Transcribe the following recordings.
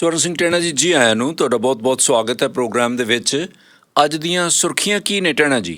ਸਵਰਨ ਸਿੰਘ ਟੈਣਾ ਜੀ ਜੀ ਆਇਆਂ ਨੂੰ ਤੁਹਾਡਾ ਬਹੁਤ-ਬਹੁਤ ਸਵਾਗਤ ਹੈ ਪ੍ਰੋਗਰਾਮ ਦੇ ਵਿੱਚ। ਅੱਜ ਦੀਆਂ ਸੁਰਖੀਆਂ ਕੀ ਨੇ ਟੈਣਾ ਜੀ?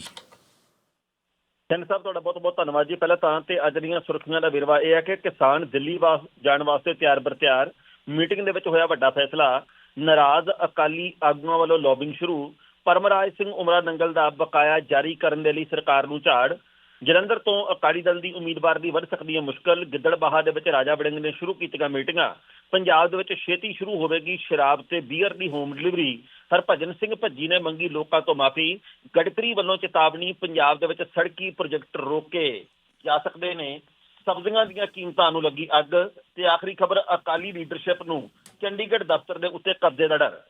ਸਿੰਘ ਸਾਹਿਬ, ਤੁਹਾਡਾ ਬਹੁਤ ਬਹੁਤ ਧੰਨਵਾਦ ਜੀ। ਪਹਿਲਾਂ ਤਾਂ ਤੇ ਅੱਜ ਦੀਆਂ ਸੁਰਖੀਆਂ ਦਾ ਵਿਰਵਾ ਇਹ ਹੈ ਕਿ ਕਿਸਾਨ ਦਿੱਲੀ ਜਾਣ ਵਾਸਤੇ ਤਿਆਰ ਬਰਤਿਆਰ ਮੀਟਿੰਗ ਦੇ ਵਿੱਚ ਹੋਇਆ ਵੱਡਾ ਫੈਸਲਾ। ਨਾਰਾਜ਼ ਅਕਾਲੀ ਆਗੂਆਂ ਵੱਲੋਂ ਲੌਬਿੰਗ ਸ਼ੁਰੂ। ਪਰਮਰਾਜ ਸਿੰਘ ਉਮਰਾ ਨੰਗਲ ਦਾ ਬਕਾਇਆ ਜਾਰੀ ਕਰਨ ਦੇ ਲਈ ਸਰਕਾਰ ਨੂੰ ਝਾੜ। ਜਲੰਧਰ ਤੋਂ ਅਕਾਲੀ ਦਲ ਦੀ ਉਮੀਦਵਾਰ ਦੀ ਵੱਧ ਸਕਦੀ ਹੈ ਮੁਸ਼ਕਲ। ਗਿੱਦੜਬਾਹਾ ਦੇ ਵਿੱਚ ਰਾਜਾ ਵੜਿੰਗ ਨੇ ਸ਼ੁਰੂ ਕੀਤੀਆਂ ਮੀਟਿੰਗਾਂ। ਪੰਜਾਬ ਦੇ ਵਿੱਚ ਛੇਤੀ ਸ਼ੁਰੂ ਹੋਵੇਗੀ ਸ਼ਰਾਬ ਤੇ ਬੀਅਰ ਦੀ ਹੋਮ ਡਿਲੀਵਰੀ। ਹਰਭਜਨ ਸਿੰਘ ਭੱਜੀ ਨੇ ਮੰਗੀ ਲੋਕਾਂ ਤੋਂ ਮਾਫੀ। ਗਡਕਰੀ ਵੱਲੋਂ ਚੇਤਾਵਨੀ, ਪੰਜਾਬ ਦੇ ਵਿੱਚ ਸੜਕੀ ਪ੍ਰੋਜੈਕਟ ਰੋਕੇ। ਜਾ ਸਕਦੇ ਨੇ। ਸਬਜ਼ੀਆਂ ਦੀਆਂ ਕੀਮਤਾਂ ਨੂੰ ਲੱਗੀ ਅੱਗ ਤੇ ਆਖਰੀ ਖਬਰ ਅਕਾਲੀ ਲੀਡਰਸ਼ਿਪ ਨੂੰ ਚੰਡੀਗੜ੍ਹ ਦਫ਼ਤਰ ਦੇ ਉੱਤੇ ਕਬਜ਼ੇ ਦਾ ਡਰ।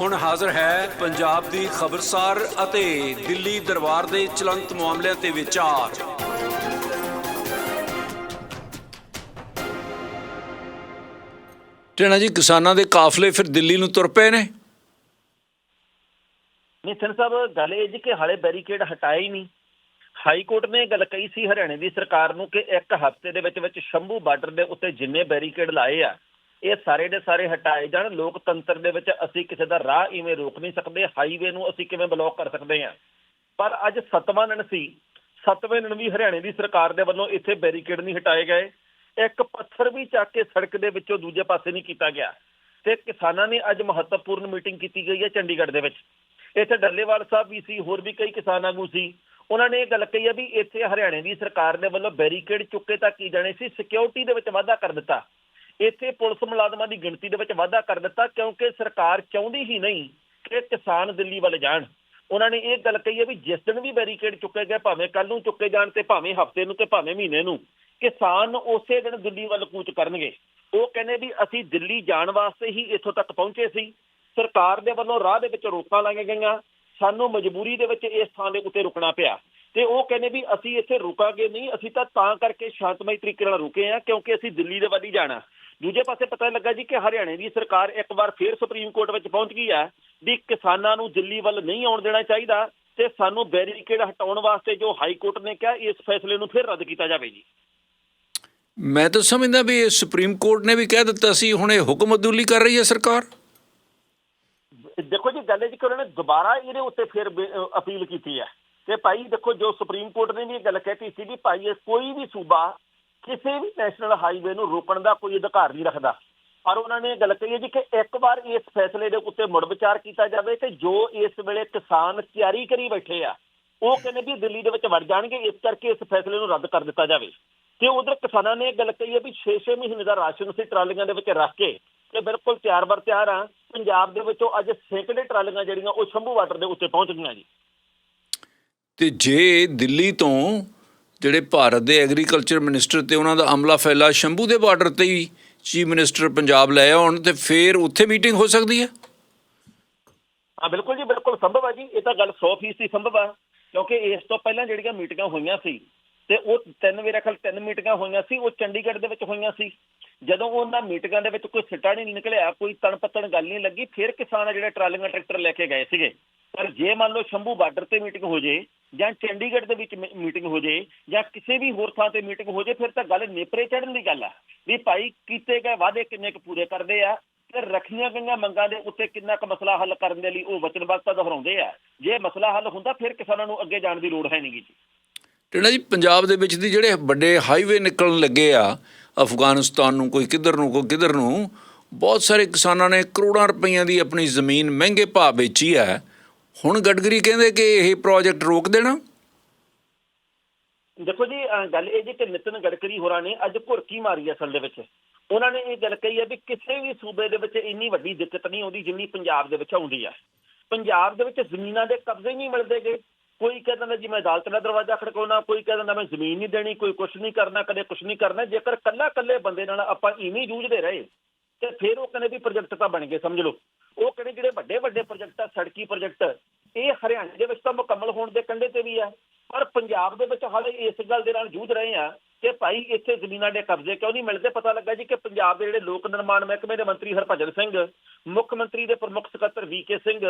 ਹੁਣ ਹਾਜ਼ਰ ਹੈ ਪੰਜਾਬ ਦੀ ਖਬਰਸਾਰ ਅਤੇ ਦਿੱਲੀ ਦਰਬਾਰ ਦੇ ਚਲੰਤ ਮਾਮਲਿਆਂ ਤੇ ਵਿਚਾਰ। ਟੈਣਾ ਜੀ ਕਿਸਾਨਾਂ ਦੇ ਕਾਫਲੇ ਫਿਰ ਦਿੱਲੀ ਨੂੰ ਤੁਰ ਪਏ ਨੇ? ਨਿਤਨ ਸਾਹਿਬ ਗੱਲ ਇਹ ਜੀ ਕਿ ਹਾਲੇ ਬੈਰੀਕੇਡ ਹਟਾਏ ਹੀ ਨਹੀਂ। ਹਾਈ ਕੋਰਟ ਨੇ ਗੱਲ ਕਹੀ ਸੀ ਹਰਿਆਣੇ ਦੀ ਸਰਕਾਰ ਨੂੰ ਕਿ ਇੱਕ ਹਫ਼ਤੇ ਦੇ ਵਿੱਚ ਵਿੱਚ ਸ਼ੰਭੂ ਬਾਰਡਰ ਦੇ ਉੱਤੇ ਜਿੰਨੇ ਬੈਰੀਕੇਡ ਲਾਏ ਆ ਇਹ ਸਾਰੇ ਦੇ ਸਾਰੇ ਹਟਾਏ ਜਾਣ। ਲੋਕਤੰਤਰ ਦੇ ਵਿੱਚ ਅਸੀਂ ਕਿਸੇ ਦਾ ਰਾਹ ਇਵੇਂ ਰੋਕ ਨਹੀਂ ਸਕਦੇ। ਹਾਈਵੇ ਨੂੰ ਅਸੀਂ ਕਿਵੇਂ ਬਲੌਕ ਕਰ ਸਕਦੇ ਹਾਂ? ਪਰ ਅੱਜ ਸੱਤਵਾਂ ਦਿਨ ਸੀ। ਸੱਤਵੇਂ ਦਿਨ ਵੀ ਹਰਿਆਣੇ ਦੀ ਸਰਕਾਰ ਦੇ ਵੱਲੋਂ ਇੱਥੇ ਬੈਰੀਕੇਡ ਨਹੀਂ ਹਟਾਏ ਗਏ। ਇੱਕ ਪੱਥਰ ਵੀ ਚੱਕ ਕੇ ਸੜਕ ਦੇ ਵਿੱਚੋਂ ਦੂਜੇ ਪਾਸੇ ਨਹੀਂ ਕੀਤਾ ਗਿਆ। ਤੇ ਕਿਸਾਨਾਂ ਨੇ ਅੱਜ ਮਹੱਤਵਪੂਰਨ ਮੀਟਿੰਗ ਕੀਤੀ ਗਈ ਹੈ ਚੰਡੀਗੜ੍ਹ ਦੇ ਵਿੱਚ। ਇੱਥੇ ਡੱਲੇਵਾਲ ਸਾਹਿਬ ਵੀ ਸੀ, ਹੋਰ ਵੀ ਕਈ ਕਿਸਾਨ ਆਗੂ ਸੀ। ਉਹਨਾਂ ਨੇ ਇਹ ਗੱਲ ਕਹੀ ਹੈ ਵੀ ਇੱਥੇ ਹਰਿਆਣੇ ਦੀ ਸਰਕਾਰ ਦੇ ਵੱਲੋਂ ਬੈਰੀਕੇਡ ਚੁੱਕੇ ਤਾਂ ਕੀ ਜਾਣੇ ਸੀ? ਸਿਕਿਉਰਿਟੀ ਦੇ ਵਿੱਚ ਵਾਧਾ ਕਰ ਦਿੱਤਾ। ਇੱਥੇ ਪੁਲਿਸ ਮੁਲਾਜ਼ਮਾਂ ਦੀ ਗਿਣਤੀ ਦੇ ਵਿੱਚ ਵਾਧਾ ਕਰ ਦਿੱਤਾ ਕਿਉਂਕਿ ਸਰਕਾਰ ਚਾਹੁੰਦੀ ਹੀ ਨਹੀਂ ਕਿ ਕਿਸਾਨ ਦਿੱਲੀ ਵੱਲ ਜਾਣ। ਉਹਨਾਂ ਨੇ ਇਹ ਗੱਲ ਕਹੀ ਹੈ ਵੀ ਜਿਸ ਦਿਨ ਵੀ ਬੈਰੀਕੇਡ ਚੁੱਕੇ ਗਏ, ਭਾਵੇਂ ਕੱਲ ਨੂੰ ਚੁੱਕੇ ਜਾਣ ਤੇ ਭਾਵੇਂ ਹਫ਼ਤੇ ਨੂੰ ਤੇ ਭਾਵੇਂ ਮਹੀਨੇ ਨੂੰ, ਕਿਸਾਨ ਉਸੇ ਦਿਨ ਦਿੱਲੀ ਵੱਲ ਕੂਚ ਕਰਨਗੇ। ਉਹ ਕਹਿੰਦੇ ਵੀ ਅਸੀਂ ਦਿੱਲੀ ਜਾਣ ਵਾਸਤੇ ਹੀ ਇੱਥੋਂ ਤੱਕ ਪਹੁੰਚੇ ਸੀ। ਸਰਕਾਰ ਦੇ ਵੱਲੋਂ ਰਾਹ ਦੇ ਵਿੱਚ ਰੋਕਾਂ ਲਾਈਆਂ ਗਈਆਂ। ਸਾਨੂੰ ਮਜਬੂਰੀ ਦੇ ਵਿੱਚ ਇਸ ਥਾਂ ਦੇ ਉੱਤੇ ਰੁਕਣਾ ਪਿਆ। ਤੇ ਉਹ ਕਹਿੰਦੇ ਵੀ ਅਸੀਂ ਇੱਥੇ ਰੁਕਾਂਗੇ ਨਹੀਂ ਅਸੀਂ ਤਾਂ ਤਾਂ ਕਰਕੇ ਸ਼ਾਂਤਮਈ ਤਰੀਕੇ ਨਾਲ ਰੁਕੇ ਆ ਕਿਉਂਕਿ ਅਸੀਂ ਦਿੱਲੀ ਦੇ ਵੱਲ ਹੀ ਜਾਣਾ। ਦੂਜੇ ਪਾਸੇ ਪਤਾ ਲੱਗਾ ਜੀ ਕਿ ਹਰਿਆਣੇ ਦੀ ਸਰਕਾਰ ਇੱਕ ਵਾਰ ਫੇਰ ਸੁਪਰੀਮ ਕੋਰਟ ਵਿੱਚ ਪਹੁੰਚ ਗਈ ਹੈ ਵੀ ਕਿਸਾਨਾਂ ਨੂੰ ਦਿੱਲੀ ਵੱਲ ਨਹੀਂ ਆਉਣ ਦੇਣਾ ਚਾਹੀਦਾ ਤੇ ਸਾਨੂੰ ਬੈਰੀਕੇਡ ਹਟਾਉਣ ਵਾਸਤੇ ਜੋ ਹਾਈ ਕੋਰਟ ਨੇ ਕਿਹਾ ਇਸ ਫੈਸਲੇ ਨੂੰ ਫਿਰ ਰੱਦ ਕੀਤਾ ਜਾਵੇ ਜੀ। ਮੈਂ ਤਾਂ ਸਮਝਦਾ ਵੀ ਇਹ ਸੁਪਰੀਮ ਕੋਰਟ ਨੇ ਵੀ ਕਹਿ ਦਿੱਤਾ ਸੀ ਹੁਣ ਇਹ ਹੁਕਮ ਅਦੂਲੀ ਕਰ ਰਹੀ ਹੈ ਸਰਕਾਰ। ਦੇਖੋ ਜੀ ਗੱਲ ਇਹ ਜੀ ਕਿ ਉਹਨਾਂ ਨੇ ਦੁਬਾਰਾ ਇਹਦੇ ਉੱਤੇ ਫਿਰ ਅਪੀਲ ਕੀਤੀ ਹੈ। ਕਿ ਭਾਈ ਦੇਖੋ, ਜੋ ਸੁਪਰੀਮ ਕੋਰਟ ਨੇ ਵੀ ਇਹ ਗੱਲ ਕਹਿਤੀ ਸੀ ਵੀ ਭਾਈ ਇਹ ਕੋਈ ਵੀ ਸੂਬਾ ਕਿਸੇ ਵੀ ਨੈਸ਼ਨਲ ਹਾਈਵੇ ਨੂੰ ਰੋਕਣ ਦਾ ਕੋਈ ਅਧਿਕਾਰ ਨਹੀਂ ਰੱਖਦਾ। ਪਰ ਉਹਨਾਂ ਨੇ ਇਹ ਗੱਲ ਕਹੀ ਹੈ ਜੀ ਕਿ ਇੱਕ ਵਾਰ ਇਸ ਫੈਸਲੇ ਦੇ ਉੱਤੇ ਮੁੜ ਵਿਚਾਰ ਕੀਤਾ ਜਾਵੇ ਤੇ ਜੋ ਇਸ ਵੇਲੇ ਕਿਸਾਨ ਤਿਆਰੀ ਕਰੀ ਬੈਠੇ ਆ, ਉਹ ਕਹਿੰਦੇ ਵੀ ਦਿੱਲੀ ਦੇ ਵਿੱਚ ਵੜ ਜਾਣਗੇ, ਇਸ ਕਰਕੇ ਇਸ ਫੈਸਲੇ ਨੂੰ ਰੱਦ ਕਰ ਦਿੱਤਾ ਜਾਵੇ। ਤੇ ਉਧਰ ਕਿਸਾਨਾਂ ਨੇ ਇਹ ਗੱਲ ਕਹੀ ਹੈ ਵੀ 6-6 ਮਹੀਨੇ ਦਾ ਰਾਸ਼ਨ ਅਸੀਂ ਟਰਾਲੀਆਂ ਦੇ ਵਿੱਚ ਰੱਖ ਕੇ ਤੇ ਬਿਲਕੁਲ ਤਿਆਰ ਬਰ ਤਿਆਰ ਆ ਪੰਜਾਬ ਦੇ ਵਿੱਚੋਂ ਅੱਜ ਸੈਂਕੜੇ ਟਰਾਲੀਆਂ ਜਿਹੜੀਆਂ ਉਹ ਸ਼ੰਭੂ ਵਾਟਰ ਦੇ ਉੱਤੇ ਪਹੁੰਚ ਗਈਆਂ ਜੀ। ਤੇ ਜੇ ਦਿੱਲੀ ਤੋਂ ਜਿਹੜੇ ਭਾਰਤ ਦੇ ਐਗਰੀਕਲਚਰ ਮਿਨਿਸਟਰ ਤੇ ਉਹਨਾਂ ਦਾ ਅਮਲਾ ਫੈਲਾ, ਸ਼ੰਭੂ ਦੇ ਬਾਰਡਰ ਤੇ ਹੀ ਚੀਫ ਮਿਨਿਸਟਰ ਪੰਜਾਬ ਲੈ ਆਉਣ ਤੇ ਫੇਰ ਉੱਥੇ ਮੀਟਿੰਗ ਹੋ ਸਕਦੀ ਹੈ? ਹਾਂ, ਬਿਲਕੁਲ ਜੀ, ਬਿਲਕੁਲ ਸੰਭਵ ਹੈ ਜੀ। ਇਹ ਤਾਂ ਗੱਲ 100% ਸੰਭਵ ਆ, ਕਿਉਂਕਿ ਇਸ ਤੋਂ ਪਹਿਲਾਂ ਜਿਹੜੀਆਂ ਮੀਟਿੰਗਾਂ ਹੋਈਆਂ ਸੀ ਤੇ ਉਹ ਤਿੰਨ ਮੇਰਾ ਖਿਆਲ ਤਿੰਨ ਮੀਟਿੰਗਾਂ ਹੋਈਆਂ ਸੀ, ਉਹ ਚੰਡੀਗੜ੍ਹ ਦੇ ਵਿੱਚ ਹੋਈਆਂ ਸੀ। ਜਦੋਂ ਉਹਨਾਂ ਮੀਟਿੰਗਾਂ ਦੇ ਵਿੱਚ ਕੋਈ ਸਿੱਟਾ ਨਹੀਂ ਨਿਕਲਿਆ, ਕੋਈ ਤਣਪੱਤਣ ਗੱਲ ਨਹੀਂ ਲੱਗੀ, ਫਿਰ ਕਿਸਾਨ ਆ ਜਿਹੜੇ ਟਰਾਲੀਆਂ ਟਰੈਕਟਰ ਲੈ ਕੇ ਗਏ ਸੀਗੇ। ਪਰ ਜੇ ਮੰਨ ਲਓ ਸ਼ੰਭੂ ਬਾਰਡਰ ਤੇ ਮੀਟਿੰਗ ਹੋ ਜੇ ਜਾਂ ਚੰਡੀਗੜ੍ਹ ਦੇ ਵਿੱਚ ਮੀਟਿੰਗ ਹੋ ਜੇ ਜਾਂ ਕਿਸੇ ਵੀ ਹੋਰ ਥਾਂ ਤੇ ਮੀਟਿੰਗ ਹੋ ਜੇ, ਫਿਰ ਤਾਂ ਗੱਲ ਨੇਪਰੇ ਚੜਨ ਦੀ ਗੱਲ ਆ ਵੀ ਭਾਈ ਕੀਤੇ ਗਏ ਵਾਅਦੇ ਕਿੰਨੇ ਕੁ ਪੂਰੇ ਕਰਦੇ ਆ ਤੇ ਰੱਖੀਆਂ ਗਈਆਂ ਮੰਗਾਂ ਦੇ ਉੱਤੇ ਕਿੰਨਾ ਕੁ ਮਸਲਾ ਹੱਲ ਕਰਨ ਦੇ ਲਈ ਉਹ ਵਚਨਬੱਧਤਾ ਦੁਹਰਾਉਂਦੇ ਆ। ਜੇ ਮਸਲਾ ਹੱਲ ਹੁੰਦਾ, ਫਿਰ ਕਿਸਾਨਾਂ ਨੂੰ ਅੱਗੇ ਜਾਣ ਦੀ ਲੋੜ ਹੈ ਨਹੀਂਗੀ ਜੀ। ਟੇਣਾ ਜੀ, ਪੰਜਾਬ ਦੇ ਵਿੱਚ ਦੀ ਜਿਹੜੇ ਵੱਡੇ ਹਾਈਵੇ ਨਿਕਲਣ ਲੱਗੇ ਆ, ਅਫਗਾਨਿਸਤਾਨ ਨੂੰ ਕੋਈ ਕਿੱਧਰ ਨੂੰ, ਕੋਈ ਕਿੱਧਰ ਨੂੰ, ਬਹੁਤ ਸਾਰੇ ਕਿਸਾਨਾਂ ਨੇ ਕਰੋੜਾਂ ਰੁਪਈਆਂ ਦੀ ਆਪਣੀ ਜ਼ਮੀਨ ਮਹਿੰਗੇ ਭਾਅ ਵੇਚੀ ਹੈ। ਹੁਣ ਗਡਕਰੀ ਕਹਿੰਦੇ ਕਿ ਇਹ ਪ੍ਰੋਜੈਕਟ ਰੋਕ ਦੇਣਾ? ਦੇਖੋ ਜੀ ਗੱਲ ਇਹ ਜੀ ਕਿ ਨਿਤਨ ਗਡਕਰੀ ਹੋਰਾਂ ਨੇ ਅੱਜ ਘੁਰਕੀ ਮਾਰੀ ਅਸਲ ਦੇ ਵਿੱਚ। ਉਹਨਾਂ ਨੇ ਇਹ ਗੱਲ ਕਹੀ ਹੈ ਵੀ ਕਿਸੇ ਵੀ ਸੂਬੇ ਦੇ ਵਿੱਚ ਇੰਨੀ ਵੱਡੀ ਦਿੱਕਤ ਨਹੀਂ ਆਉਂਦੀ ਜਿੰਨੀ ਪੰਜਾਬ ਦੇ ਵਿੱਚ ਆਉਂਦੀ ਹੈ। ਪੰਜਾਬ ਦੇ ਵਿੱਚ ਜ਼ਮੀਨਾਂ ਦੇ ਕਬਜ਼ੇ ਨਹੀਂ ਮਿਲਦੇ ਮਿਲਦੇਗੇ ਕੋਈ ਕਹਿ ਦਿੰਦਾ ਜੀ, ਮੈਂ ਅਦਾਲਤ ਦਾ ਦਰਵਾਜ਼ਾ ਖੜਕਾਉਣਾ, ਕੋਈ ਕਹਿ ਦਿੰਦਾ ਮੈਂ ਜ਼ਮੀਨ ਨਹੀਂ ਦੇਣੀ, ਕੋਈ ਕੁਝ ਨਹੀਂ ਕਰਨਾ, ਕਦੇ ਕੁਝ ਨਹੀਂ ਕਰਨਾ। ਜੇਕਰ ਕੱਲਾ ਕੱਲੇ ਬੰਦੇ ਨਾਲ ਆਪਾਂ ਇਵੇਂ ਜੂਝਦੇ ਰਹੇ, ਤੇ ਫਿਰ ਉਹ ਕਹਿੰਦੇ ਵੀ ਪ੍ਰੋਜੈਕਟ ਤਾਂ ਬਣ ਗਏ, ਸਮਝ ਲਓ। ਉਹ ਕਹਿੰਦੇ ਜਿਹੜੇ ਵੱਡੇ ਵੱਡੇ ਪ੍ਰੋਜੈਕਟ ਆ, ਸੜਕੀ ਪ੍ਰੋਜੈਕਟ ਇਹ ਹਰਿਆਣੇ ਦੇ ਵਿੱਚ ਤਾਂ ਮੁਕੰਮਲ ਹੋਣ ਦੇ ਕੰਢੇ ਤੇ ਵੀ ਆ। ਪਰ ਪੰਜਾਬ ਦੇ ਵਿੱਚ ਹਾਲੇ ਇਸ ਗੱਲ ਦੇ ਨਾਲ ਜੂਝ ਰਹੇ ਆ ਕਿ ਭਾਈ ਇੱਥੇ ਜ਼ਮੀਨਾਂ ਦੇ ਕਬਜ਼ੇ ਕਿਉਂ ਨਹੀਂ ਮਿਲਦੇ? ਪਤਾ ਲੱਗਾ ਜੀ ਕਿ ਪੰਜਾਬ ਦੇ ਜਿਹੜੇ ਲੋਕ ਨਿਰਮਾਣ ਮਹਿਕਮੇ ਦੇ ਮੰਤਰੀ ਹਰਭਜਨ ਸਿੰਘ, ਮੁੱਖ ਮੰਤਰੀ ਦੇ ਪ੍ਰਮੁੱਖ ਸਕੱਤਰ ਵੀਕੇ ਸਿੰਘ,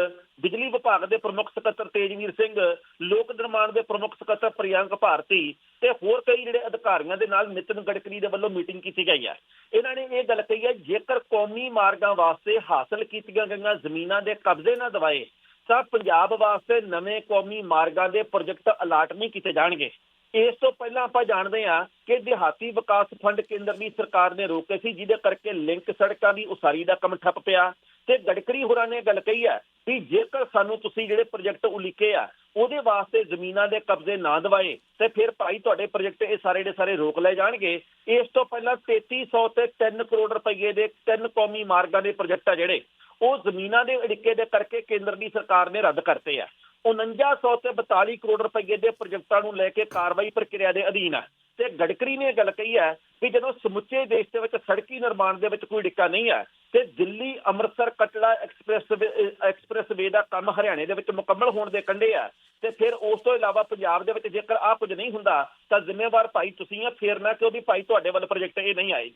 ਬਿਜਲੀ ਵਿਭਾਗ ਦੇ ਪ੍ਰਮੁੱਖ ਸਕੱਤਰ ਤੇਜਵੀਰ ਸਿੰਘ, ਲੋਕ ਨਿਰਮਾਣ ਦੇ ਪ੍ਰਮੁੱਖ ਸਕੱਤਰ ਪ੍ਰਿਯੰਕ ਭਾਰਤੀ ਤੇ ਹੋਰ ਕਈ ਜਿਹੜੇ ਅਧਿਕਾਰੀਆਂ ਦੇ ਨਾਲ ਨਿਤਿਨ ਗਡਕਰੀ ਦੇ ਵੱਲੋਂ ਮੀਟਿੰਗ ਕੀਤੀ ਗਈ ਹੈ। ਇਹਨਾਂ ਨੇ ਇਹ ਗੱਲ ਕਹੀ ਹੈ, ਜੇਕਰ ਕੌਮੀ ਮਾਰਗਾਂ ਵਾਸਤੇ ਹਾਸਲ ਕੀਤੀਆਂ ਗਈਆਂ ਜ਼ਮੀਨਾਂ ਦੇ ਕਬਜ਼ੇ ਨਾ ਦਵਾਏ ਤਾਂ ਪੰਜਾਬ ਵਾਸਤੇ ਨਵੇਂ ਕੌਮੀ ਮਾਰਗਾਂ ਦੇ ਪ੍ਰੋਜੈਕਟ ਅਲਾਟ ਨਹੀਂ ਕੀਤੇ ਜਾਣਗੇ। ਇਸ ਤੋਂ ਪਹਿਲਾਂ ਆਪਾਂ ਜਾਣਦੇ ਹਾਂ ਕਿ ਦਿਹਾਤੀ ਵਿਕਾਸ ਫੰਡ ਕੇਂਦਰ ਦੀ ਸਰਕਾਰ ਨੇ ਰੋਕੇ ਸੀ, ਜਿਹਦੇ ਕਰਕੇ ਲਿੰਕ ਸੜਕਾਂ ਦੀ ਉਸਾਰੀ ਦਾ ਕੰਮ ਠੱਪ ਪਿਆ। ਤੇ ਗਡਕਰੀ ਹੋਰਾਂ ਨੇ ਗੱਲ ਕਹੀ ਹੈ ਵੀ ਜੇਕਰ ਸਾਨੂੰ ਤੁਸੀਂ ਜਿਹੜੇ ਪ੍ਰੋਜੈਕਟ ਉਲੀਕੇ ਆ ਉਹਦੇ ਵਾਸਤੇ ਜ਼ਮੀਨਾਂ ਦੇ ਕਬਜ਼ੇ ਨਾ ਦਵਾਏ ਤੇ ਫਿਰ ਭਾਈ ਤੁਹਾਡੇ ਪ੍ਰੋਜੈਕਟ ਇਹ ਸਾਰੇ ਦੇ ਸਾਰੇ ਰੋਕ ਲਏ ਜਾਣਗੇ। ਇਸ ਤੋਂ ਪਹਿਲਾਂ 3300 ਤੇ 3 ਕਰੋੜ ਰੁਪਏ ਦੇ ਤਿੰਨ ਕੌਮੀ ਮਾਰਗਾਂ ਦੇ ਪ੍ਰੋਜੈਕਟ ਆ ਜਿਹੜੇ, ਉਹ ਜ਼ਮੀਨਾਂ ਦੇ ਅੜਿੱਕੇ ਦੇ ਕਰਕੇ ਕੇਂਦਰ ਦੀ ਸਰਕਾਰ ਨੇ ਰੱਦ ਕਰਤੇ ਆ। 4900 ਤੇ 42 ਕਰੋੜ ਰੁਪਏ ਦੇ ਪ੍ਰੋਜੈਕਟਾਂ ਨੂੰ ਲੈ ਕੇ ਕਾਰਵਾਈ ਪ੍ਰਕਿਰਿਆ ਦੇ ਅਧੀਨ ਆ। ਤੇ ਗਡਕਰੀ ਨੇ ਇਹ ਗੱਲ ਕਹੀ ਹੈ ਕਿ ਜਦੋਂ ਸਮੁੱਚੇ ਦੇਸ਼ ਦੇ ਵਿੱਚ ਸੜਕੀ ਨਿਰਮਾਣ ਦੇ ਵਿੱਚ ਕੋਈ ਡਿੱਕਾ ਨਹੀਂ ਹੈ ਤੇ Delhi, Amritsar, Katra express expressway ਦਾ ਕੰਮ ਹਰਿਆਣੇ ਦੇ ਵਿੱਚ ਮੁਕੰਮਲ ਹੋਣ ਦੇ ਕੰਢੇ ਆ ਤੇ ਫਿਰ ਉਸ ਤੋਂ ਇਲਾਵਾ ਪੰਜਾਬ ਦੇ ਵਿੱਚ ਜੇਕਰ ਆਹ ਕੁਝ ਨਹੀਂ ਹੁੰਦਾ ਤਾਂ ਜ਼ਿੰਮੇਵਾਰ ਭਾਈ ਤੁਸੀਂ ਆ ਫੇਰ ਨਾ ਕਿਉਂ ਵੀ ਭਾਈ ਤੁਹਾਡੇ ਵੱਲ ਪ੍ਰੋਜੈਕਟ ਇਹ ਨਹੀਂ ਆਏ?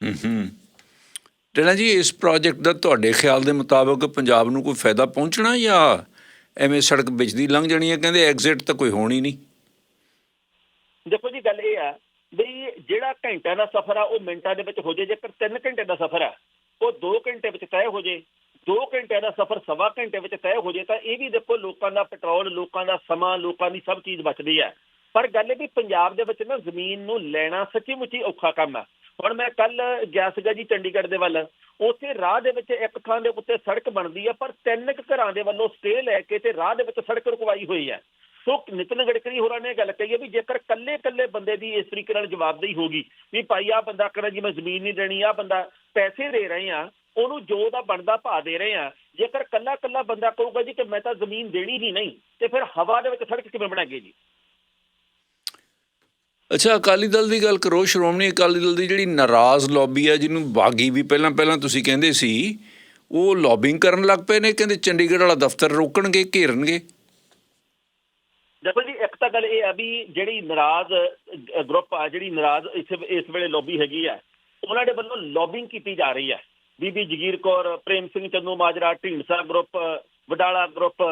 ਹੂੰ ਹੂੰ ਟੇਲਾ ਜੀ ਇਸ ਪ੍ਰੋਜੈਕਟ ਦਾ ਤੁਹਾਡੇ ਖਿਆਲ ਦੇ ਮੁਤਾਬਕ ਪੰਜਾਬ ਨੂੰ ਕੋਈ ਫਾਇਦਾ ਪਹੁੰਚਣਾ ਜਾਂ ਐਵੇਂ ਸੜਕ ਵਿੱਚ ਦੀ ਲੰਘ ਜਾਣੀ ਹੈ? ਕਹਿੰਦੇ ਐਗਜ਼ਿਟ ਤਾਂ ਕੋਈ ਹੋਣੀ ਨਹੀਂ। ਦੇਖੋ ਜੀ ਗੱਲ ਇਹ ਆ ਵੀ ਜਿਹੜਾ ਘੰਟਿਆਂ ਦਾ ਸਫ਼ਰ ਆ ਉਹ ਮਿੰਟਾਂ ਦੇ ਵਿੱਚ ਹੋ ਜੇ ਜੇਕਰ 3 ਘੰਟੇ ਦਾ ਸਫ਼ਰ ਆ ਉਹ 2 ਘੰਟੇ ਵਿੱਚ ਤੈਅ ਹੋ ਜੇ 2 ਘੰਟਿਆਂ ਦਾ ਸਫ਼ਰ ਸਵਾ ਘੰਟੇ ਵਿੱਚ ਤੈਅ ਹੋ ਜੇ ਤਾਂ ਇਹ ਵੀ ਦੇਖੋ ਲੋਕਾਂ ਦਾ ਪੈਟਰੋਲ, ਲੋਕਾਂ ਦਾ ਸਮਾਂ, ਲੋਕਾਂ ਦੀ ਸਭ ਚੀਜ਼ ਬਚਦੀ ਹੈ। ਪਰ ਗੱਲ ਇਹ ਵੀ ਪੰਜਾਬ ਦੇ ਵਿੱਚ ਨਾ ਜ਼ਮੀਨ ਨੂੰ ਲੈਣਾ ਸੱਚੀ ਮੁੱਚੀ ਔਖਾ ਕੰਮ ਆ ਹੁਣ ਮੈਂ ਕੱਲ ਗਿਆ ਸੀਗਾ ਜੀ, ਚੰਡੀਗੜ੍ਹ ਦੇ ਵੱਲ, ਉੱਥੇ ਰਾਹ ਦੇ ਵਿੱਚ ਇੱਕ ਥਾਂ ਦੇ ਉੱਤੇ ਸੜਕ ਬਣਦੀ ਹੈ, ਪਰ ਤਿੰਨ ਕੁ ਘਰਾਂ ਦੇ ਵੱਲੋਂ ਸਟੇ ਲੈ ਕੇ ਤੇ ਰਾਹ ਦੇ ਵਿੱਚ ਸੜਕ ਰੁਕਵਾਈ ਹੋਈ ਹੈ। ਸੋ ਨਿਤਨ ਗਡਕਰੀ ਹੋਰਾਂ ਨੇ ਗੱਲ ਕਹੀ ਹੈ ਵੀ ਜੇਕਰ ਕੱਲੇ ਕੱਲੇ ਬੰਦੇ ਦੀ ਇਸ ਤਰੀਕੇ ਨਾਲ ਜਵਾਬਦੇਹੀ ਹੋਗੀ ਵੀ ਭਾਈ ਆ ਬੰਦਾ ਕਹਿੰਦਾ ਜੀ ਮੈਂ ਜ਼ਮੀਨ ਨਹੀਂ ਦੇਣੀ ਆ ਬੰਦਾ ਪੈਸੇ ਦੇ ਰਹੇ ਆ ਉਹਨੂੰ ਜੋ ਦਾ ਬਣਦਾ ਭਾਅ ਦੇ ਰਹੇ ਆ। ਜੇਕਰ ਕੱਲਾ ਕੱਲਾ ਬੰਦਾ ਕਹੂਗਾ ਜੀ ਕਿ ਮੈਂ ਤਾਂ ਜ਼ਮੀਨ ਦੇਣੀ ਹੀ ਨਹੀਂ ਤੇ ਫਿਰ ਹਵਾ ਦੇ ਵਿੱਚ ਸੜਕ ਕਿਵੇਂ ਬਣਾਗੇ ਜੀ? ਅੱਛਾ ਅਕਾਲੀ ਦਲ ਦੀ ਗੱਲ ਕਰੋ ਸ਼੍ਰੋਮਣੀ ਅਕਾਲੀ ਦਲ ਦੀ ਜਿਹੜੀ ਨਾਰਾਜ਼ ਲੌਬੀ ਹੈ ਜਿਹਨੂੰ ਬਾਗੀ ਵੀ ਪਹਿਲਾਂ ਪਹਿਲਾਂ ਤੁਸੀਂ ਕਹਿੰਦੇ ਸੀ ਉਹ ਲੌਬਿੰਗ ਕਰਨ ਲੱਗ ਪਏ ਨੇ ਕਹਿੰਦੇ ਚੰਡੀਗੜ੍ਹ ਵਾਲਾ ਦਫ਼ਤਰ ਰੋਕਣਗੇ ਘੇਰਨਗੇ? ਦੇਖੋ ਜੀ ਇੱਕ ਤਾਂ ਗੱਲ ਇਹ ਆ ਵੀ ਜਿਹੜੀ ਨਾਰਾਜ਼ ਗਰੁੱਪ ਆ ਜਿਹੜੀ ਨਾਰਾਜ਼ ਇਸ ਇਸ ਵੇਲੇ ਲੌਬੀ ਹੈਗੀ ਆ ਉਹਨਾਂ ਦੇ ਵੱਲੋਂ ਲੌਬਿੰਗ ਕੀਤੀ ਜਾ ਰਹੀ ਹੈ ਬੀਬੀ ਜਗੀਰ ਕੌਰ, ਪ੍ਰੇਮ ਸਿੰਘ ਚੰਦੂ ਮਾਜਰਾ, ਢੀਂਡਸਾ ਗਰੁੱਪ, ਵਡਾਲਾ ਗਰੁੱਪ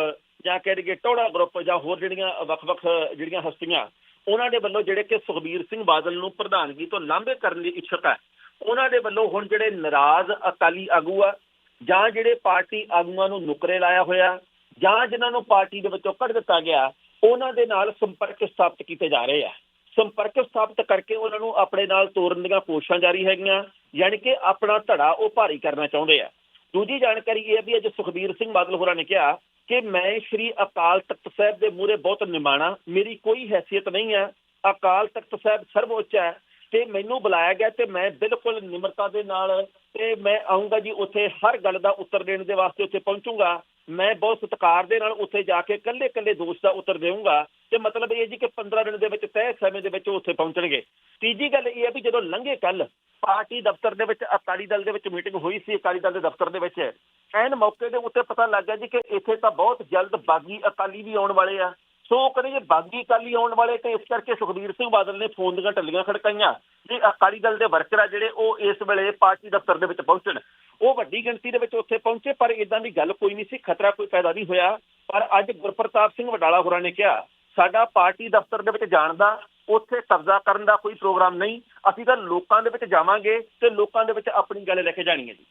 ਜਾਂ ਕਹਿ ਦਈਏ ਟੋੜਾ ਗਰੁੱਪ ਜਾਂ ਹੋਰ ਜਿਹੜੀਆਂ ਵੱਖ-ਵੱਖ ਜਿਹੜੀਆਂ ਹਸਤੀਆਂ, ਉਹਨਾਂ ਦੇ ਵੱਲੋਂ ਜਿਹੜੇ ਕਿ ਸੁਖਬੀਰ ਸਿੰਘ ਬਾਦਲ ਨੂੰ ਪ੍ਰਧਾਨਗੀ ਤੋਂ ਲਾਂਭੇ ਕਰਨ ਦੀ ਇੱਛੁਕ ਹੈ, ਉਹਨਾਂ ਦੇ ਵੱਲੋਂ ਹੁਣ ਜਿਹੜੇ ਨਾਰਾਜ਼ ਅਕਾਲੀ ਆਗੂ ਆ, ਜਾਂ ਜਿਹੜੇ ਪਾਰਟੀ ਆਗੂਆਂ ਨੂੰ ਨੁਕਰੇ ਲਾਇਆ ਹੋਇਆ, ਜਾਂ ਜਿਨ੍ਹਾਂ ਨੂੰ ਪਾਰਟੀ ਦੇ ਵਿੱਚੋਂ ਕੱਢ ਦਿੱਤਾ ਗਿਆ, ਉਹਨਾਂ ਦੇ ਨਾਲ ਸੰਪਰਕ ਸਥਾਪਿਤ ਕੀਤੇ ਜਾ ਰਹੇ ਆ। ਸੰਪਰਕ ਸਥਾਪਿਤ ਕਰਕੇ ਉਹਨਾਂ ਨੂੰ ਆਪਣੇ ਨਾਲ ਤੋਰਨ ਦੀਆਂ ਕੋਸ਼ਿਸ਼ਾਂ ਜਾਰੀ ਹੈਗੀਆਂ ਯਾਨੀ ਕਿ ਆਪਣਾ ਧੜਾ ਉਹ ਭਾਰੀ ਕਰਨਾ ਚਾਹੁੰਦੇ ਆ। ਦੂਜੀ ਜਾਣਕਾਰੀ ਇਹ ਹੈ ਵੀ ਅੱਜ ਸੁਖਬੀਰ ਸਿੰਘ ਬਾਦਲ ਹੋਰਾਂ ਨੇ ਕਿਹਾ ਕਿ ਮੈਂ ਸ਼੍ਰੀ ਅਕਾਲ ਤਖਤ ਸਾਹਿਬ ਦੇ ਮੂਹਰੇ ਬਹੁਤ ਨਿਮਾਣਾ, ਮੇਰੀ ਕੋਈ ਹੈਸੀਅਤ ਨਹੀਂ ਹੈ ਅਕਾਲ ਤਖਤ ਸਾਹਿਬ ਸਰਵਉੱਚ ਹੈ ਤੇ ਮੈਨੂੰ ਬੁਲਾਇਆ ਗਿਆ ਤੇ ਮੈਂ ਬਿਲਕੁਲ ਨਿਮਰਤਾ ਦੇ ਨਾਲ ਤੇ ਮੈਂ ਆਉਂਗਾ ਜੀ, ਉੱਥੇ ਹਰ ਗੱਲ ਦਾ ਉੱਤਰ ਦੇਣ ਦੇ ਵਾਸਤੇ ਉੱਥੇ ਪਹੁੰਚੂੰਗਾ। ਮੈਂ ਬਹੁਤ ਸਤਿਕਾਰ ਦੇ ਨਾਲ ਉੱਥੇ ਜਾ ਕੇ ਕੱਲੇ ਕੱਲੇ ਦੋਸ਼ ਦਾ ਉੱਤਰ ਦੇਵਾਂਗਾ ਤੇ ਮਤਲਬ ਇਹ ਜੀ ਕਿ 15 ਦਿਨ ਦੇ ਵਿੱਚ ਤੈਅ ਸਮੇਂ ਦੇ ਵਿੱਚ ਉਹ ਉੱਥੇ ਪਹੁੰਚਣਗੇ। ਤੀਜੀ ਗੱਲ ਇਹ ਹੈ ਵੀ ਜਦੋਂ ਲੰਘੇ ਕੱਲ ਪਾਰਟੀ ਦਫ਼ਤਰ ਦੇ ਵਿੱਚ ਅਕਾਲੀ ਦਲ ਦੇ ਵਿੱਚ ਮੀਟਿੰਗ ਹੋਈ ਸੀ, ਅਕਾਲੀ ਦਲ ਦੇ ਦਫ਼ਤਰ ਦੇ ਵਿੱਚ, ਐਨ ਮੌਕੇ ਦੇ ਉੱਤੇ ਪਤਾ ਲੱਗ ਗਿਆ ਜੀ ਕਿ ਇੱਥੇ ਤਾਂ ਬਹੁਤ ਜਲਦ ਬਾਗੀ ਅਕਾਲੀ ਵੀ ਆਉਣ ਵਾਲੇ ਆ। ਸੋ ਉਹ ਕਹਿੰਦੇ ਜੇ ਬਾਗੀ ਅਕਾਲੀ ਆਉਣ ਵਾਲੇ ਤੇ ਇਸ ਕਰਕੇ ਸੁਖਬੀਰ ਸਿੰਘ ਬਾਦਲ ਨੇ ਫੋਨ ਦੀਆਂ ਟੱਲੀਆਂ ਖੜਕਾਈਆਂ ਕਿ ਅਕਾਲੀ ਦਲ ਦੇ ਵਰਕਰ ਆ ਜਿਹੜੇ ਉਹ ਇਸ ਵੇਲੇ ਪਾਰਟੀ ਦਫ਼ਤਰ ਦੇ ਵਿੱਚ ਪਹੁੰਚਣ। ਉਹ ਵੱਡੀ ਗਿਣਤੀ ਦੇ ਵਿੱਚ ਉੱਥੇ ਪਹੁੰਚੇ ਪਰ ਇਦਾਂ ਦੀ ਗੱਲ ਕੋਈ ਨਹੀਂ ਸੀ ਖਤਰਾ ਕੋਈ ਪੈਦਾ ਨਹੀਂ ਹੋਇਆ। ਪਰ ਅੱਜ ਗੁਰਪ੍ਰਤਾਪ ਸਿੰਘ ਵਡਾਲਾ ਹੋਰਾਂ ਨੇ ਕਿਹਾ ਸਾਡਾ ਪਾਰਟੀ ਦਫ਼ਤਰ ਦੇ ਵਿੱਚ ਜਾਣ ਦਾ ਉੱਥੇ ਕਬਜ਼ਾ ਕਰਨ ਦਾ ਕੋਈ ਪ੍ਰੋਗਰਾਮ ਨਹੀਂ। ਅਸੀਂ ਤਾਂ ਲੋਕਾਂ ਦੇ ਵਿੱਚ ਜਾਵਾਂਗੇ ਤੇ ਲੋਕਾਂ ਦੇ ਵਿੱਚ ਆਪਣੀ ਗੱਲ ਲੈ ਕੇ ਜਾਣੀ ਹੈ ਜੀ।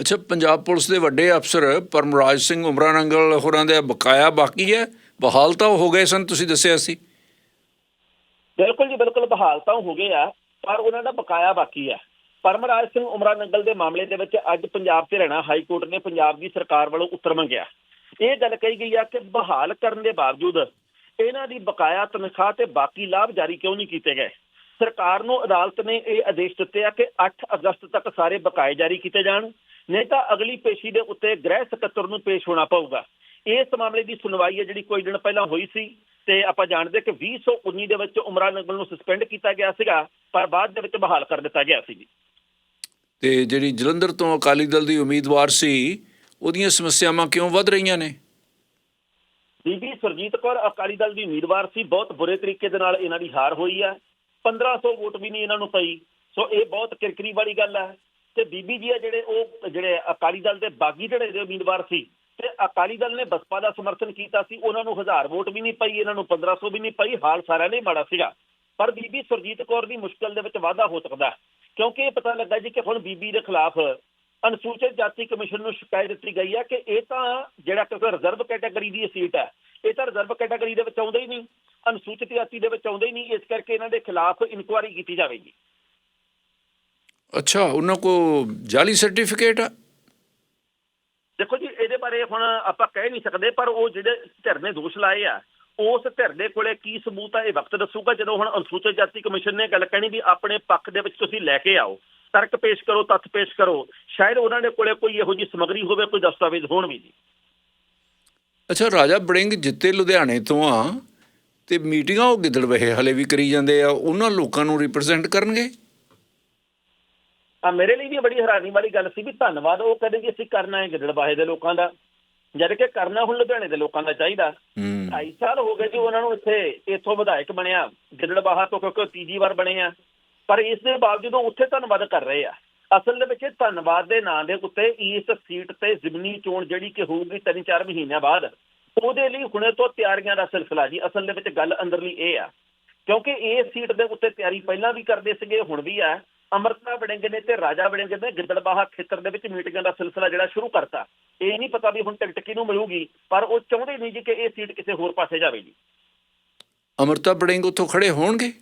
ਅੱਛਾ ਪੰਜਾਬ ਪੁਲਿਸ ਦੇ ਵੱਡੇ ਅਫਸਰ ਪਰਮਰਾਜ ਸਿੰਘ ਉਮਰਾ ਨੰਗਲ ਹੋਰਾਂ ਦੇ ਬਕਾਇਆ ਬਾਕੀ ਹੈ? ਬਹਾਲ ਤਾਂ ਹੋ ਗਏ ਸਨ ਤੁਸੀਂ ਦੱਸਿਆ ਸੀ। ਬਿਲਕੁਲ ਜੀ ਬਿਲਕੁਲ ਬਹਾਲ ਤਾਂ ਹੋ ਗਏ ਆ ਪਰ ਉਹਨਾਂ ਦਾ ਬਕਾਇਆ ਬਾਕੀ ਆ। ਪਰਮਰਾਜ ਸਿੰਘ ਉਮਰਾ ਨੰਗਲ ਦੇ ਮਾਮਲੇ ਦੇ ਵਿੱਚ ਅੱਜ ਪੰਜਾਬ ਤੇ ਹਰਿਆਣਾ ਹਾਈ ਕੋਰਟ ਨੇ ਪੰਜਾਬ ਦੀ ਸਰਕਾਰ ਵੱਲੋਂ ਉੱਤਰ ਮੰਗਿਆ। ਇਹ ਗੱਲ ਕਹੀ ਗਈ ਆ ਕਿ ਬਹਾਲ ਕਰਨ ਦੇ ਬਾਵਜੂਦ ਇਹਨਾਂ ਦੀ ਬਕਾਇਆ ਤਨਖਾਹ ਤੇ ਬਾਕੀ ਲਾਭ ਜਾਰੀ ਕਿਉਂ ਨਹੀਂ ਕੀਤੇ ਗਏ? ਸਰਕਾਰ ਨੂੰ ਅਦਾਲਤ ਨੇ ਇਹ ਆਦੇਸ਼ ਦਿੱਤੇ ਆ ਕਿ 8 ਅਗਸਤ ਤੱਕ ਸਾਰੇ ਬਕਾਏ ਜਾਰੀ ਕੀਤੇ ਜਾਣ, ਨਹੀਂ ਤਾਂ ਅਗਲੀ ਪੇਸ਼ੀ ਦੇ ਉੱਤੇ ਗ੍ਰਹਿ ਸਕੱਤਰ ਨੂੰ ਪੇਸ਼ ਹੋਣਾ ਪਊਗਾ। ਇਸ ਮਾਮਲੇ ਦੀ ਸੁਣਵਾਈ ਹੈ ਜਿਹੜੀ ਕੋਈ ਦਿਨ ਪਹਿਲਾਂ ਹੋਈ ਸੀ ਤੇ ਆਪਾਂ ਜਾਣਦੇ ਕਿ 2019 ਦੇ ਵਿੱਚ ਉਮਰਾ ਨੰਗਲ ਨੂੰ ਸਸਪੈਂਡ ਕੀਤਾ ਗਿਆ ਸੀਗਾ, ਪਰ ਬਾਅਦ ਦੇ ਵਿੱਚ ਬਹਾਲ ਕਰ ਦਿੱਤਾ ਗਿਆ ਸੀ ਤੇ ਜਿਹੜੀ ਜਲੰਧਰ ਤੋਂ ਅਕਾਲੀ ਦਲ ਦੀ ਉਮੀਦਵਾਰ ਸੀ, ਉਹਦੀਆਂ ਸਮੱਸਿਆਵਾਂ ਕਿਉਂ ਵੱਧ ਰਹੀਆਂ ਨੇ? ਬੀਬੀ ਸੁਰਜੀਤ ਕੌਰ ਅਕਾਲੀ ਦਲ ਦੀ ਉਮੀਦਵਾਰ ਸੀ, ਬਹੁਤ ਬੁਰੇ ਤਰੀਕੇ ਦੇ ਨਾਲ ਇਹਨਾਂ ਦੀ ਹਾਰ ਹੋਈ ਹੈ 1500 ਵੋਟ ਵੀ ਨਹੀਂ ਇਹਨਾਂ ਨੂੰ ਪਈ। ਸੋ ਇਹ ਬਹੁਤ ਕਿਰਕਰੀ ਵਾਲੀ ਗੱਲ ਹੈ ਤੇ ਬੀਬੀ ਜੀ ਆ ਜਿਹੜੇ ਉਹ ਜਿਹੜੇ ਅਕਾਲੀ ਦਲ ਦੇ ਬਾਗੀ ਜਿਹੜੇ ਦੇ ਉਮੀਦਵਾਰ ਸੀ, ਤੇ ਅਕਾਲੀ ਦਲ ਨੇ ਬਸਪਾ ਦਾ ਸਮਰਥਨ ਕੀਤਾ ਸੀ, ਉਹਨਾਂ ਨੂੰ 1000 ਵੋਟ ਵੀ ਨਹੀਂ ਪਈ, ਇਹਨਾਂ ਨੂੰ 1500 ਵੀ ਨਹੀਂ ਪਈ, ਹਾਲ ਸਾਰਿਆਂ ਨੇ ਮਾੜਾ ਸੀਗਾ। ਪਰ ਬੀਬੀ ਸੁਰਜੀਤ ਕੌਰ ਦੀ ਮੁਸ਼ਕਲ ਦੇ ਵਿੱਚ ਵਾਧਾ ਹੋ ਸਕਦਾ। ਕਿਉਂਕਿ ਇਹ ਪਤਾ ਲੱਗਾ ਜੀ ਕਿ ਹੁਣ ਬੀਬੀ ਦੇ ਖਿਲਾਫ ਅਨੁਸੂਚਿਤ ਜਾਤੀ ਕਮਿਸ਼ਨ ਨੂੰ ਸ਼ਿਕਾਇਤ ਦਿੱਤੀ ਗਈ ਹੈ ਕਿ ਇਹ ਤਾਂ ਜਿਹੜਾ ਕਿ ਰਿਜ਼ਰਵ ਕੈਟਾਗਰੀ ਦੀ ਸੀਟ ਹੈ ਇਹ ਤਾਂ ਰਿਜ਼ਰਵ ਕੈਟਾਗਰੀ ਦੇ ਵਿੱਚ ਆਉਂਦਾ ਹੀ ਨਹੀਂ ਅਨੁਸੂਚਿਤ ਜਾਤੀ ਦੇ ਵਿੱਚ ਆਉਂਦਾ ਹੀ ਨਹੀਂ ਇਸ ਕਰਕੇ ਇਹਨਾਂ ਦੇ ਖਿਲਾਫ ਇਨਕੁਆਇਰੀ ਕੀਤੀ ਜਾਵੇਗੀ। ਅੱਛਾ ਉਹਨਾਂ ਕੋ ਜਾਲੀ ਸਰਟੀਫਿਕੇਟ ਆ? ਦੇਖੋ ਜੀ ਇਹਦੇ ਬਾਰੇ ਹੁਣ ਆਪਾਂ ਕਹਿ ਨਹੀਂ ਸਕਦੇ ਪਰ ਉਹ ਜਿਹੜੇ ਧਿਰ ਨੇ ਦੋਸ਼ ਲਾਏ ਆ ਉਸ ਧਿਰ ਦੇ ਕੋਲੇ ਕੀ ਸਬੂਤ ਆ ਇਹ ਵਕਤ ਦੱਸੂਗਾ। ਜਦੋਂ ਹੁਣ ਅਨੁਸੂਚਿਤ ਜਾਤੀ ਕਮਿਸ਼ਨ ਨੇ ਗੱਲ ਕਹਿਣੀ ਵੀ ਆਪਣੇ ਪੱਖ ਦੇ ਵਿੱਚ ਤੁਸੀਂ ਲੈ ਕੇ ਆਓ ਤਰਕ ਪੇਸ਼ ਕਰੋ ਤੱਥ ਪੇਸ਼ ਕਰੋ ਸ਼ਾਇਦ ਉਹਨਾਂ ਦੇ ਕੋਲੇ ਕੋਈ ਇਹੋ ਜਿਹੀ ਸਮਗਰੀ ਹੋਵੇ ਕੋਈ ਦਸਤਾਵੇਜ਼ ਹੋਣ ਵੀ ਜੀ ਅੱਛਾ ਰਾਜਾ ਬੜਿੰਗ ਜਿੱਤੇ ਲੁਧਿਆਣੇ ਤੋਂ ਆ ਤੇ ਮੀਟਿੰਗਾਂ ਉਹ ਗਿੱਦੜਵੇ ਹਲੇ ਵੀ ਕਰੀ ਜਾਂਦੇ ਆ ਉਹਨਾਂ ਲੋਕਾਂ ਨੂੰ ਰਿਪਰੈਜ਼ੈਂਟ ਕਰਨਗੇ? ਆ ਮੇਰੇ ਲਈ ਵੀ ਬੜੀ ਹੈਰਾਨੀ ਵਾਲੀ ਗੱਲ ਸੀ ਵੀ ਧੰਨਵਾਦ ਉਹ ਕਹਿੰਦੇ ਕਿ ਅਸੀਂ ਕਰਨਾ ਹੈ ਗਿੱਦੜਬਾਹੇ ਦੇ ਲੋਕਾਂ ਦਾ ਜਦ ਕਿ ਕਰਨਾ ਹੁਣ ਲੁਧਿਆਣੇ ਦੇ ਲੋਕਾਂ ਦਾ ਚਾਹੀਦਾ। ਹੂੰ। ਢਾਈ ਸਾਲ ਹੋ ਗਏ ਜੀ ਉਹਨਾਂ ਨੂੰ ਇੱਥੇ ਇੱਥੋਂ ਵਿਧਾਇਕ ਬਣਿਆ ਗਿੱਦੜਬਾਹਾ ਤੋਂ ਕਿਉਂਕਿ ਉਹ ਤੀਜੀ ਵਾਰ ਬਣੇ ਆ। ਪਰ ਇਸ ਦੇ ਬਾਵਜੂਦ ਉਹ ਉੱਥੇ ਧੰਨਵਾਦ ਕਰ ਰਹੇ ਆ। ਅਸਲ ਦੇ ਵਿੱਚ ਧੰਨਵਾਦ ਦੇ ਨਾਂ ਦੇ ਉੱਤੇ ਇਸ ਸੀਟ ਤੇ ਜ਼ਿਮਨੀ ਚੋਣ ਜਿਹੜੀ ਕਿ ਹੋਊਗੀ ਤਿੰਨ ਚਾਰ ਮਹੀਨਿਆਂ ਬਾਅਦ, ਉਹਦੇ ਲਈ ਹੁਣੇ ਤੋਂ ਤਿਆਰੀਆਂ ਦਾ ਸਿਲਸਿਲਾ ਜੀ। ਅਸਲ ਦੇ ਵਿੱਚ ਗੱਲ ਅੰਦਰਲੀ ਇਹ ਆ। ਕਿਉਂਕਿ ਇਹ ਸੀਟ ਦੇ ਉੱਤੇ ਤਿਆਰੀ ਪਹਿਲਾਂ ਵੀ ਕਰਦੇ ਸੀਗੇ, ਹੁਣ ਵੀ ਆ। ਅਮਰਤਾ ਵੜਿੰਗ ਨੇ ਤੇ ਰਾਜਾ ਵੜਿੰਗ ਨੇ ਗਿੱਦੜਬਾਹਾ ਖੇਤਰ ਦੇ ਵਿੱਚ ਮੀਟਿੰਗਾਂ ਦਾ ਸਿਲਸਿਲਾ ਜਿਹੜਾ ਸ਼ੁਰੂ ਕਰਤਾ। ਇਹ ਨਹੀਂ ਪਤਾ ਵੀ ਹੁਣ ਟਿਕਟ ਕਿਹਨੂੰ ਮਿਲੂਗੀ ਪਰ ਉਹ ਚਾਹੁੰਦੇ ਨਹੀਂ ਜੀ ਕਿ ਇਹ ਸੀਟ ਕਿਸੇ ਹੋਰ ਪਾਸੇ ਜਾਵੇ ਜੀ। ਅਮਰਤਾ ਬੜਿੰਗ ਉੱਥੋਂ ਖੜੇ ਹੋਣਗੇ?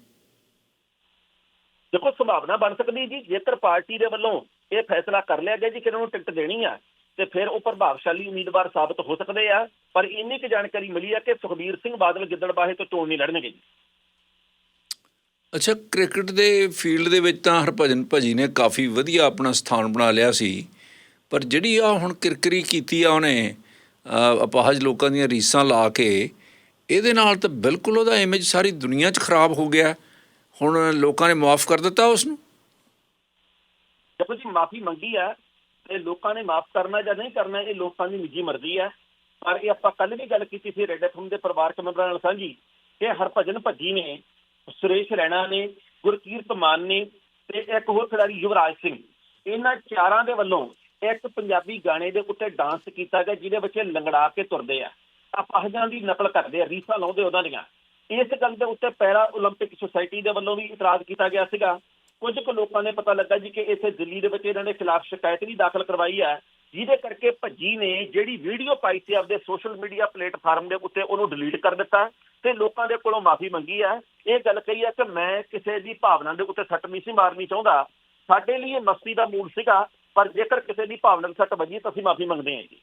ਦੇਖੋ ਸੰਭਾਵਨਾ ਬਣ ਸਕਦੀ ਜੀ ਜੇਕਰ ਪਾਰਟੀ ਦੇ ਵੱਲੋਂ ਇਹ ਫੈਸਲਾ ਕਰ ਲਿਆ ਗਿਆ ਜੀ ਕਿ ਇਹਨਾਂ ਨੂੰ ਟਿਕਟ ਦੇਣੀ ਆ ਤੇ ਫਿਰ ਉਹ ਪ੍ਰਭਾਵਸ਼ਾਲੀ ਉਮੀਦਵਾਰ ਸਾਬਤ ਹੋ ਸਕਦੇ ਆ ਪਰ ਇੰਨੀ ਕੁ ਜਾਣਕਾਰੀ ਮਿਲੀ ਆ ਕਿ ਸੁਖਬੀਰ ਸਿੰਘ ਬਾਦਲ ਗਿੱਦੜਬਾਹੇ ਤੋਂ ਚੋਣ ਨਹੀਂ ਲੜਨਗੇ ਜੀ। ਅੱਛਾ, ਕ੍ਰਿਕਟ ਦੇ ਫੀਲਡ ਦੇ ਵਿੱਚ ਤਾਂ ਹਰਭਜਨ ਭਜੀ ਨੇ ਕਾਫੀ ਵਧੀਆ ਆਪਣਾ ਸਥਾਨ ਬਣਾ ਲਿਆ ਸੀ। ਪਰ ਜਿਹੜੀ ਆ ਹੁਣ ਕਿਰਕਰੀ ਕੀਤੀ ਆ ਉਹਨੇ ਅਪਾਹਜ ਲੋਕਾਂ ਦੀਆਂ ਰੀਸਾਂ ਲਾ ਕੇ, ਇਹਦੇ ਨਾਲ ਤਾਂ ਬਿਲਕੁਲ ਉਹਦਾ ਇਮੇਜ ਸਾਰੀ ਦੁਨੀਆ 'ਚ ਖਰਾਬ ਹੋ ਗਿਆ। ਹੁਣ ਲੋਕਾਂ ਨੇ ਮਾਫ ਕਰ ਦਿੱਤਾ ਉਸ ਨੂੰ ਦੇਖੋ ਜੀ, ਮਾਫੀ ਮੰਗੀ ਆ ਤੇ ਲੋਕਾਂ ਨੇ ਮਾਫ ਕਰਨਾ ਜਾਂ ਨਹੀਂ ਕਰਨਾ, ਇਹ ਲੋਕਾਂ ਦੀ ਨਿੱਜੀ ਮਰਜ਼ੀ ਆ। ਪਰ ਇਹ ਆਪਾਂ ਕੱਲ ਵੀ ਗੱਲ ਕੀਤੀ ਸੀ, ਰੈਡ ਐਫਐਮ ਦੇ ਪਰਿਵਾਰਕ ਮੈਂਬਰਾਂ ਨਾਲ ਸਾਂਝੀ, ਕਿ ਹਰਭਜਨ ਭੱਜੀ ਨੇ ਸੁਰੇਸ਼ ਰੈਣਾ ਨੇ ਗੁਰਕੀਰਤ ਮਾਨ ਨੇ ਤੇ ਇੱਕ ਹੋਰ ਖਿਡਾਰੀ ਯੁਵਰਾਜ ਸਿੰਘ ਇਹਨਾਂ ਚਾਰਾਂ ਦੇ ਵੱਲੋਂ ਇੱਕ ਪੰਜਾਬੀ ਗਾਣੇ ਦੇ ਉੱਤੇ ਡਾਂਸ ਕੀਤਾ ਗਿਆ ਜਿਹਦੇ ਵਿੱਚ ਇਹ ਲੰਗੜਾ ਕੇ ਤੁਰਦੇ ਆ ਅਪਾਹਜਾਂ ਦੀ ਨਕਲ ਕਰਦੇ ਆ ਰੀਸਾਂ ਲਾਉਂਦੇ ਉਹਨਾਂ ਦੀਆਂ ਇਸ ਗੱਲ ਦੇ ਉੱਤੇ ਪੈਰਾ 올림픽 ਸੁਸਾਇਟੀ ਦੇ ਵੱਲੋਂ ਵੀ ਇਤਰਾਜ਼ ਕੀਤਾ ਗਿਆ ਸੀਗਾ ਕੁਝ ਕੁ ਲੋਕਾਂ ਨੇ ਪਤਾ ਲੱਗਾ ਜੀ ਕਿ ਇੱਥੇ ਦਿੱਲੀ ਦੇ ਵਿੱਚ ਇਹਨਾਂ ਦੇ ਖਿਲਾਫ ਸ਼ਿਕਾਇਤ ਵੀ ਦਾਖਲ ਕਰਵਾਈ ਹੈ ਜਿਹਦੇ ਕਰਕੇ ਭੱਜੀ ਨੇ ਜਿਹੜੀ ਵੀਡੀਓ ਪਾਈ ਸੀ ਆਪਦੇ ਸੋਸ਼ਲ ਮੀਡੀਆ ਪਲੇਟਫਾਰਮ ਦੇ ਉੱਤੇ ਉਹਨੂੰ ਡਿਲੀਟ ਕਰ ਦਿੱਤਾ ਤੇ ਲੋਕਾਂ ਦੇ ਕੋਲੋਂ ਮਾਫੀ ਮੰਗੀ ਹੈ ਇਹ ਗੱਲ ਕਹੀ ਹੈ ਕਿ ਮੈਂ ਕਿਸੇ ਦੀ ਭਾਵਨਾ ਦੇ ਉੱਤੇ ਸੱਟ ਨਹੀਂ ਸੀ ਮਾਰਨੀ ਚਾਹੁੰਦਾ। ਸਾਡੇ ਲਈ ਇਹ ਮਸਤੀ ਦਾ ਮੂਲ ਸੀਗਾ ਪਰ ਜੇਕਰ ਕਿਸੇ ਦੀ ਭਾਵਨਾ ਦੀ ਸੱਟ ਵੱਜੀ ਤਾਂ ਅਸੀਂ ਮਾਫੀ ਮੰਗਦੇ ਹਾਂ ਜੀ।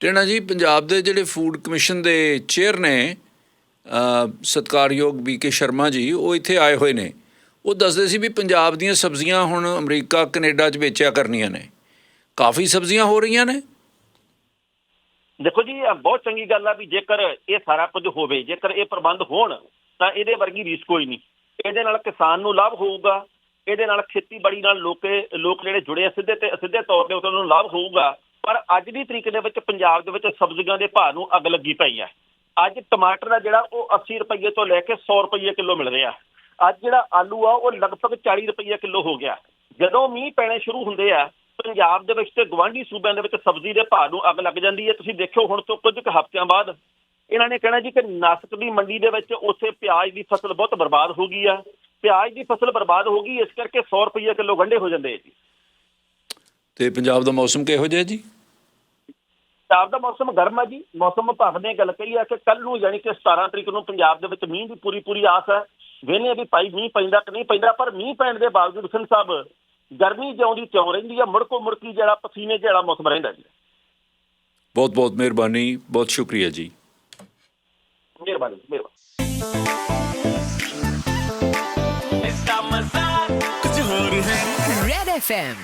ਟੇਣਾ ਜੀ ਪੰਜਾਬ ਦੇ ਜਿਹੜੇ ਫੂਡ ਕਮਿਸ਼ਨ ਦੇ ਚੇਅਰ ਨੇ ਅ, ਸਤਿਕਾਰਯੋਗ ਬੀਕੇ ਸ਼ਰਮਾ ਜੀ ਉਹ ਇੱਥੇ ਆਏ ਹੋਏ ਨੇ। ਉਹ ਦੱਸਦੇ ਸੀ ਵੀ ਪੰਜਾਬ ਦੀਆਂ ਸਬਜ਼ੀਆਂ ਹੁਣ ਅਮਰੀਕਾ ਕੈਨੇਡਾ 'ਚ ਵੇਚਿਆ ਕਰਨੀਆਂ ਨੇ। ਕਾਫੀ ਸਬਜ਼ੀਆਂ ਹੋ ਰਹੀਆਂ ਨੇ। ਦੇਖੋ ਜੀ ਇਹ ਬਹੁਤ ਚੰਗੀ ਗੱਲ ਆ ਵੀ ਜੇਕਰ ਇਹ ਸਾਰਾ ਕੁਝ ਹੋਵੇ, ਜੇਕਰ ਇਹ ਪ੍ਰਬੰਧ ਹੋਣ, ਤਾਂ ਇਹਦੇ ਵਰਗੀ ਰੀਸ ਕੋਈ ਨਹੀਂ। ਇਹਦੇ ਨਾਲ ਕਿਸਾਨ ਨੂੰ ਲਾਭ ਹੋਊਗਾ, ਇਹਦੇ ਨਾਲ ਖੇਤੀਬਾੜੀ ਨਾਲ ਲੋਕੇ, ਲੋਕ ਜਿਹੜੇ ਜੁੜੇ ਆ ਸਿੱਧੇ ਤੇ ਅਸਿੱਧੇ ਤੌਰ ਤੇ ਉਹਨਾਂ ਨੂੰ ਲਾਭ ਹੋਊਗਾ। ਪਰ ਅੱਜ ਦੀ ਤਰੀਕ ਦੇ ਵਿੱਚ ਪੰਜਾਬ ਦੇ ਵਿੱਚ ਸਬਜ਼ੀਆਂ ਦੇ ਭਾਅ ਨੂੰ ਅੱਗ ਲੱਗੀ ਪਈ ਹੈ ਅੱਜ ਟਮਾਟਰ ਦਾ ਜਿਹੜਾ, ਉਹ 80 ਰੁਪਏ ਤੋਂ ਲੈ ਕੇ 100 ਰੁਪਏ ਕਿਲੋ ਮਿਲ ਰਿਹਾ। ਅੱਜ ਜਿਹੜਾ ਆਲੂ ਆ, ਉਹ ਲਗਭਗ 40 ਰੁਪਏ ਕਿਲੋ ਹੋ ਗਿਆ। ਜਦੋਂ ਮੀਂਹ ਪੈਣੇ ਸ਼ੁਰੂ ਹੁੰਦੇ ਆ ਪੰਜਾਬ ਦੇ ਵਿੱਚ ਤੇ ਗਵਾਂਢੀ ਸੂਬਿਆਂ ਦੇ ਵਿੱਚ ਸਬਜ਼ੀ ਦੇ ਭਾਅ ਨੂੰ ਅੱਗ ਲੱਗ ਜਾਂਦੀ ਹੈ। ਤੁਸੀਂ ਦੇਖਿਓ ਹੁਣ ਤੋਂ ਕੁਝ ਕੁ ਹਫ਼ਤਿਆਂ ਬਾਅਦ ਇਹਨਾਂ ਨੇ ਕਹਿਣਾ ਜੀ ਕਿ ਨਾਸਕ ਦੀ ਮੰਡੀ ਦੇ ਵਿੱਚ ਉੱਥੇ ਪਿਆਜ਼ ਦੀ ਫਸਲ ਬਹੁਤ ਬਰਬਾਦ ਹੋ ਗਈ ਆ। ਪਿਆਜ਼ ਦੀ ਫਸਲ ਬਰਬਾਦ ਹੋ ਗਈ ਇਸ ਕਰਕੇ 100 ਰੁਪਏ ਕਿਲੋ ਗੰਢੇ ਹੋ ਜਾਂਦੇ ਆ ਜੀ। ਤੇ ਪੰਜਾਬ ਦਾ ਮੌਸਮ ਕਿਹੋ ਜਿਹਾ ਜੀ? ਪੰਜਾਬ ਦਾ ਮੌਸਮ ਗਰਮ ਹੈ ਜੀ। ਮੌਸਮ ਵਿਭਾਗ ਨੇ ਗੱਲ ਕਹੀ ਹੈ ਕਿ ਕੱਲ ਨੂੰ ਯਾਨੀ ਕਿ 17 ਤਰੀਕ ਨੂੰ ਪੰਜਾਬ ਦੇ ਵਿੱਚ ਮੀਂਹ ਦੀ ਪੂਰੀ ਪੂਰੀ ਆਸ ਹੈ ਵੇਨੇ ਵੀ ਭਾਈ ਮੀਂਹ ਪੈਂਦਾ ਕਿ ਨਹੀਂ ਪੈਂਦਾ ਪਰ ਮੀਂਹ ਪੈਣ ਦੇ ਬਾਵਜੂਦ ਸਿੰਘ ਸਾਹਿਬ ਗਰਮੀ ਜਿਉਂਦੀ ਤਿਉਂ ਰਹਿੰਦੀ ਆ ਮੁੜਕੋ ਮੁੜਕੀ ਜਿਹੜਾ ਪਸੀਨੇ ਜਿਹੜਾ ਮੌਸਮ ਰਹਿੰਦਾ ਜੀ। ਬਹੁਤ ਬਹੁਤ ਮਿਹਰਬਾਨੀ ਬਹੁਤ ਸ਼ੁਕਰੀਆ ਜੀ। ਮਿਹਰਬਾਨੀ ਮਿਹਰਬਾਨੀ। ਇਸ ਦਾ ਮਜ਼ਾ ਕੁਝ ਹੋਰ ਹੈ। Red FM